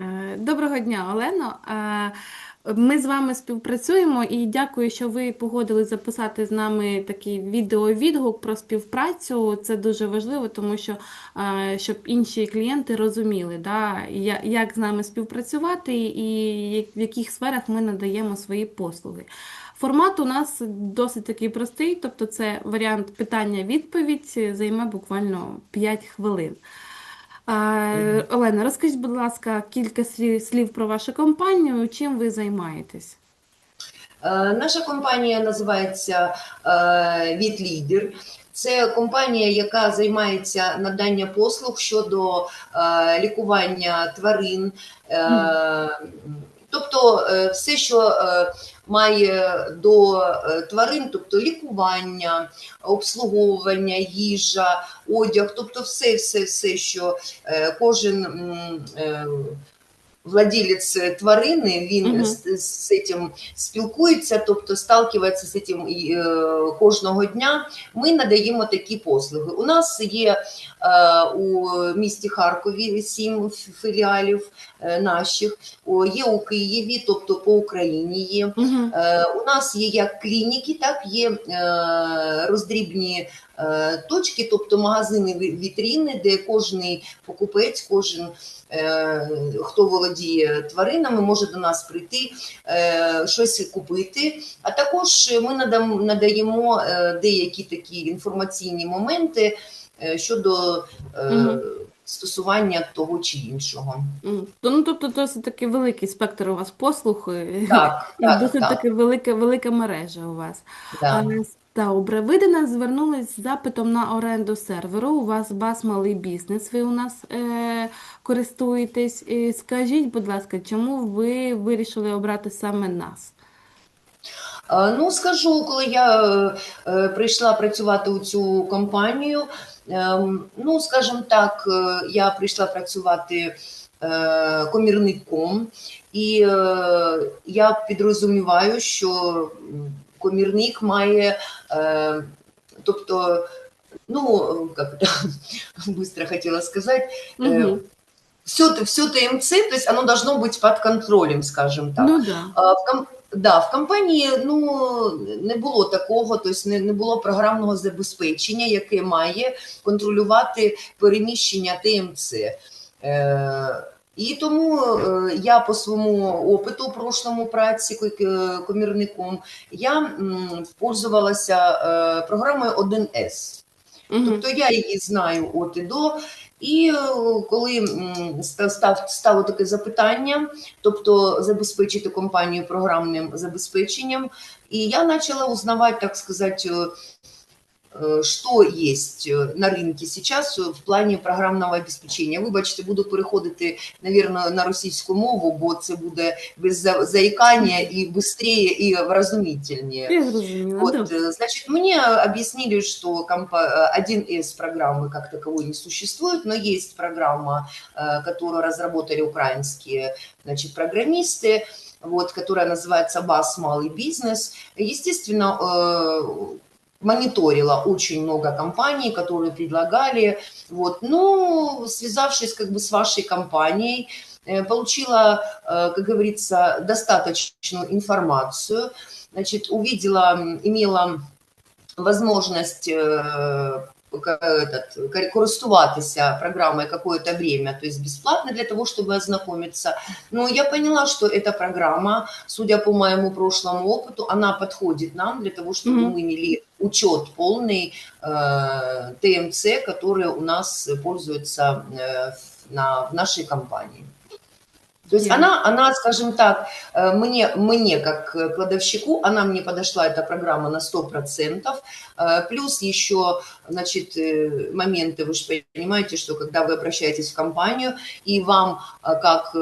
Е, Доброго дня, Олено. Е, Ми з вами співпрацюємо і дякую, що ви погодились записати з нами такий відеовідгук про співпрацю. Це дуже важливо, тому що е, щоб інші клієнти розуміли, да, як з нами співпрацювати і в яких сферах ми надаємо свої послуги. Формат у нас досить такий простий, тобто це варіант питання-відповідь, займе буквально 5 хвилин. А, Олена, розкажіть, будь ласка, кілька слів, слів про вашу компанію, чим ви займаєтесь? Е, Наша компанія називається е, «Вітлідер». Це компанія, яка займається надання послуг щодо е, лікування тварин, тобто все, що має до е, тварин, тобто лікування, обслуговування, їжа, одяг, тобто все, все, все, що е, кожен м, е, тварини, він Мгм. з, з цим спілкується, тобто сталкивається з цим е, кожного дня. Ми надаємо такі послуги. У нас є е, у місті Харкові сім філіалів е, наших, є у Києві, тобто по Україні є. Мгм. Е, У нас є як клініки, так є роздрібні точки, тобто магазини ві- вітріни, де кожен покупець, кожен хто володіє тваринами, може до нас прийти, е, щось купити. А також ми надаємо е, деякі такі інформаційні моменти е, щодо е, Мгм. стосування того чи іншого. То- Ну, тобто досить такий великий спектр у вас послуг, Так, так, досить так. таки велика, велика мережа у вас. Да. А, Добре, ви до нас звернулись з запитом на оренду серверу. У вас бас малий бізнес, ви у нас е, користуєтесь. І скажіть, будь ласка, чому ви вирішили обрати саме нас? Е, Ну, скажу, коли я е, е, прийшла працювати у цю компанію, ем, ну, скажімо так, е, я прийшла працювати е, комірником, і е, я підрозуміваю, що комірник має, е, тобто, ну, як это, быстро хотіла сказати, е, Мгм. все, все ТМЦ, то есть оно должно быть под контролем, скажем так. Ну да. А, В ком... Да, в компанії ну не було такого, тобто не, не було програмного забезпечення, яке має контролювати переміщення ТМЦ. Е, і тому е, я по своєму опиту прошлому праці е, комірником я пользувалася е, програмою 1С. Мгм. Тобто я її знаю от і до. І коли став, стало таке запитання, тобто забезпечити компанію програмним забезпеченням, і я почала узнавати, так сказати, що є на ринку зараз в плані програмного обеспечення. Вибачте, буду переходити, навірно, на російську мову, бо це буде без за- заїкання і швидше, і вразумительніше. Я зрозуміла. Вот, Добре. э, значит, мне объяснили, что компа- э, 1С программы как таковой не существует, но есть программа, э, которую разработали украинские значит, программисты, вот, которая называется БАС «Малый бизнес». Естественно, э, мониторила очень много компаний, которые предлагали. Вот. Но связавшись как бы с вашей компанией, э, получила, э, как говорится, достаточную информацию, значит, увидела, имела возможность э, этот, користуватися программой какое-то время, то есть бесплатно для того, чтобы ознакомиться. Но я поняла, что эта программа, судя по моему прошлому опыту, она подходит нам для того, чтобы Мгм. мы имели учет полный э, ТМЦ, который у нас пользуется э, в- на, в нашей компании. То есть она, она, скажем так, э, мне, мне как э, кладовщику, она мне подошла, эта программа на 100%. Э, Плюс еще, значит, моменты, вы же понимаете, что когда вы обращаетесь в компанию, и вам, как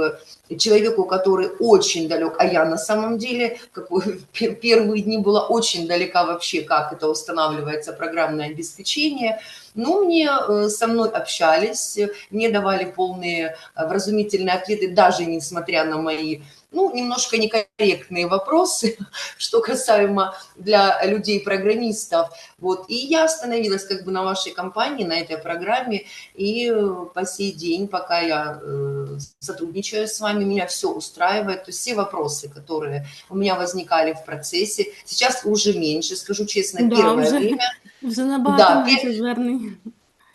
человеку, который очень далек, а я на самом деле, как первые дни была очень далека вообще, как это устанавливается программное обеспечение, Ну, мне э, со мной общались, мне давали полные вразумительные ответы, даже несмотря на мои, ну, немножко некорректные вопросы, что касаемо для людей-программистов. Вот. И я остановилась как бы на вашей компании, на этой программе, и э, по сей день, пока я э, сотрудничаю с вами, меня все устраивает. То есть все вопросы, которые у меня возникали в процессе, сейчас уже меньше, скажу честно, Да, первое уже. время Вже набагато Да, менше звернень.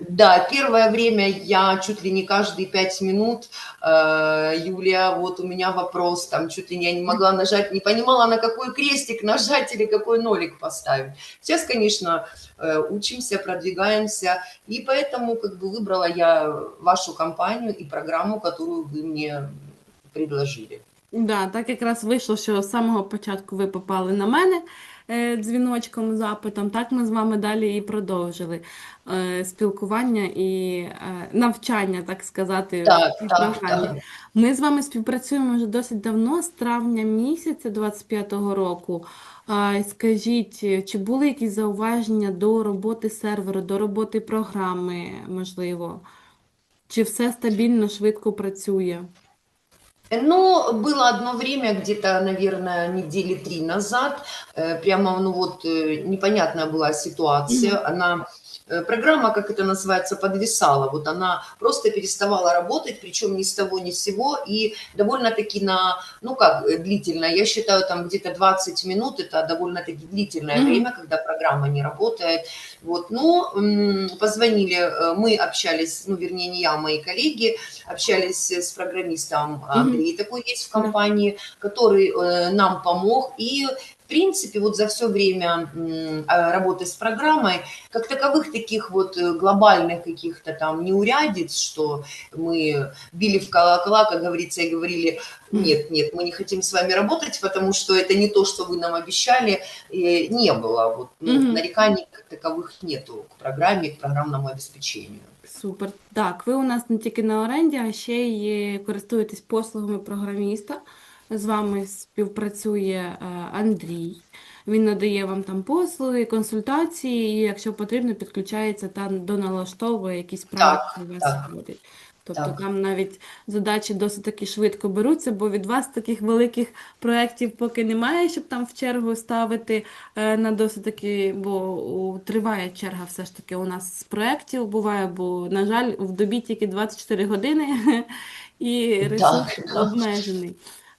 да, первое время я чуть ли не каждые пять минут, э, Юлия, вот у меня вопрос, там чуть ли не я не могла нажать, не понимала, на какой крестик нажать или какой нолик поставить. Сейчас, конечно, э, учимся, продвигаемся, и поэтому как бы выбрала я вашу компанию и программу, которую вы мне предложили. Да, так якраз вийшло, що з самого початку ви попали на мене е, дзвіночком, запитом. Так ми з вами далі і продовжили е, спілкування і е, навчання, так сказати, Так, так, так. Ми з вами співпрацюємо вже досить давно, з травня місяця 25-го року. Скажіть, чи були якісь зауваження до роботи серверу, до роботи програми, можливо? Чи все стабільно, швидко працює? Ну, было одно время, где-то, наверное, недели три назад, э, прямо, ну вот, э, непонятная была ситуация. Она, э, программа, как это называется, подвисала. Вот она просто переставала работать, причем ни с того, ни с сего, и довольно-таки на, ну как, э, длительно, я считаю, там где-то 20 минут, это довольно-таки длительное Мгм. время, когда программа не работает. Вот, но м, позвонили, э, мы общались, ну, вернее, не я, а мои коллеги, общались с программистом Андрей, такой есть в компании, который э, нам помог. И, в принципе, вот за все время м, а, работы с программой, как таковых таких вот э, глобальных каких-то там неурядиц, что мы били в колокола, как говорится, и говорили, нет, нет, мы не хотим с вами работать, потому что это не то, что вы нам обещали, э, не было. Вот, ну, Мгм. нареканий как таковых нету к программе, к программному обеспечению. Супер. Так, ви у нас не тільки на оренді, а ще й користуєтесь послугами програміста. З вами співпрацює е, Андрій. Він надає вам там послуги, консультації, і якщо потрібно, підключається та доналаштовує якісь проекти у вас так. Тобто Так. там навіть задачі досить таки швидко беруться, бо від вас таких великих проєктів поки немає, щоб там в чергу ставити е, на досить таки, бо у- триває черга все ж таки у нас з проєктів буває, бо, на жаль, в добі тільки 24 години і ресурс обмежений.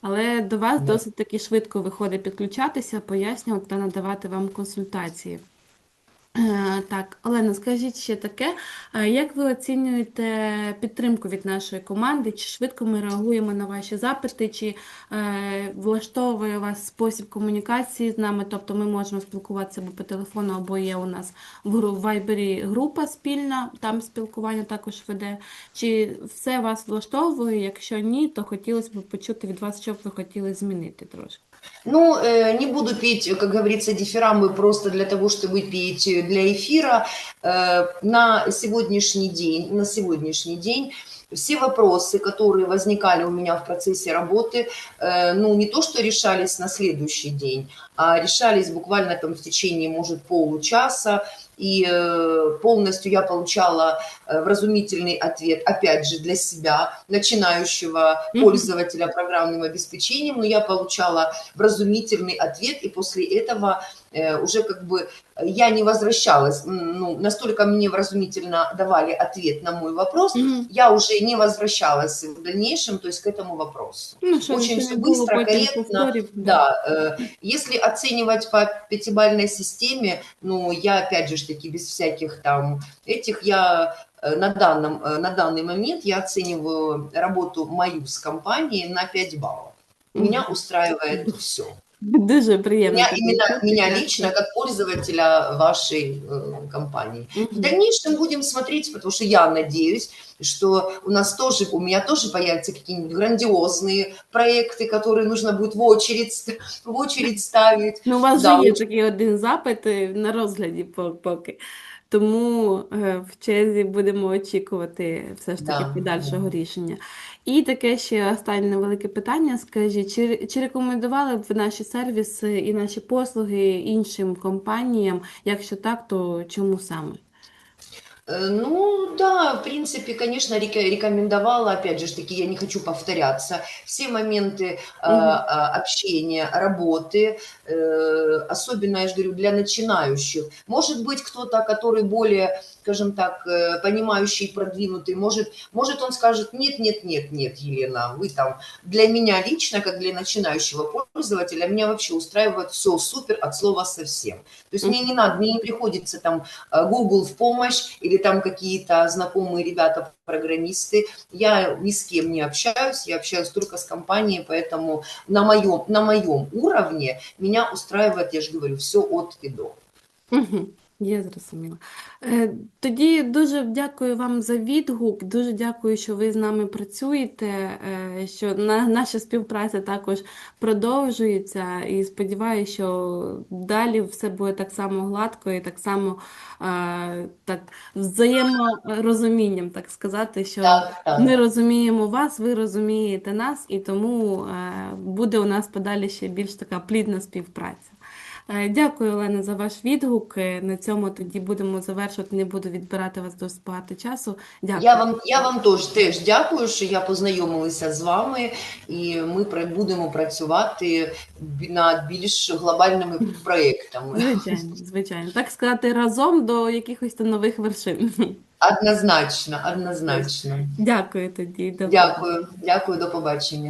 Але до вас досить таки швидко виходить підключатися, пояснювати та надавати вам консультації. Е, Так, Олена, скажіть ще таке, е, як ви оцінюєте підтримку від нашої команди? Чи швидко ми реагуємо на ваші запити, чи е, влаштовує вас спосіб комунікації з нами? Тобто ми можемо спілкуватися або по телефону, або є у нас в Вайбері група спільна, там спілкування також веде. Чи все вас влаштовує? Якщо ні, то хотілося б почути від вас, що б ви хотіли змінити трошки. Ну, э, не буду петь, как говорится, дифирамбы просто для того, чтобы петь для эфира. Э, На сегодняшний день, на сегодняшний день все вопросы, которые возникали у меня в процессе работы, э, ну, не то, что решались на следующий день, а решались буквально там в течение, может, получаса, и э, полностью я получала э, вразумительный ответ, опять же, для себя, начинающего пользователя программным обеспечением, но я получала вразумительный ответ, и после этого уже как бы э, я не возвращалась, ну, настолько мне вразумительно давали ответ на мой вопрос, Мгм. я уже не возвращалась в дальнейшем, то есть к этому вопросу. Ну, Очень все быстро, корректно, повторів. Да, э, если оценивать по пятибалльной системе, ну, я опять же таки без всяких там этих, я э, на, данном, э, на данный момент я оцениваю работу мою с компанией на 5 баллов. Меня устраивает все. Дуже приємно. Меня, таке именно, чути, меня так. лично, как пользователя вашей э, компании. В Мгм. дальнейшем будем смотреть, потому что я надеюсь, что у нас тоже, у меня тоже появятся какие-нибудь грандиозные проекты, которые нужно будет в очередь, ст- в очередь ставить. Ну, у вас Да, вже є от- такий один запит е, на розгляді по- поки. Тому е, в черзі будемо очікувати все ж таки Да, подальшого да. рішення. І таке ще останнє невелике питання. Скажіть, чи, чи рекомендували б ви наші сервіси і наші послуги іншим компаніям? Якщо так, то чому саме? Э, Ну да, в принципе, конечно, рекомендовала, опять же таки, я не хочу повторяться, все моменты э, общения, работы, э, особенно, я же говорю, для начинающих. Может быть, кто-то, который более, скажем так, понимающий, продвинутый, может, может он скажет, нет, нет, нет, нет, Елена, вы там, для меня лично, как для начинающего пользователя, меня вообще устраивает все супер от слова совсем. То есть мне не надо, мне не приходится там Google в помощь или там какие-то знакомые ребята, программисты. Я ни с кем не общаюсь, я общаюсь только с компанией, поэтому на моем, на моем уровне меня устраивает, я же говорю, все от и до. Угу, я зрозуміла. Е, Тоді дуже дякую вам за відгук. Дуже дякую, що ви з нами працюєте, е, що на, наша співпраця також продовжується. І сподіваюся, що далі все буде так само гладко і так само е, так взаєморозумінням, так сказати, що Так, так. ми розуміємо вас, ви розумієте нас, і тому е, буде у нас подалі ще більш така плідна співпраця. Е, Дякую, Олена, за ваш відгук. Е, На цьому тоді будемо завершувати. Не буду відбирати вас досить багато часу. Дякую. Я вам, я вам теж, теж дякую, що я познайомилася з вами, і ми будемо працювати над більш глобальними проєктами. Звичайно, звичайно. Так сказати, разом до якихось нових вершин. Однозначно, однозначно. Дякую тоді. До Дякую, дякую, до побачення.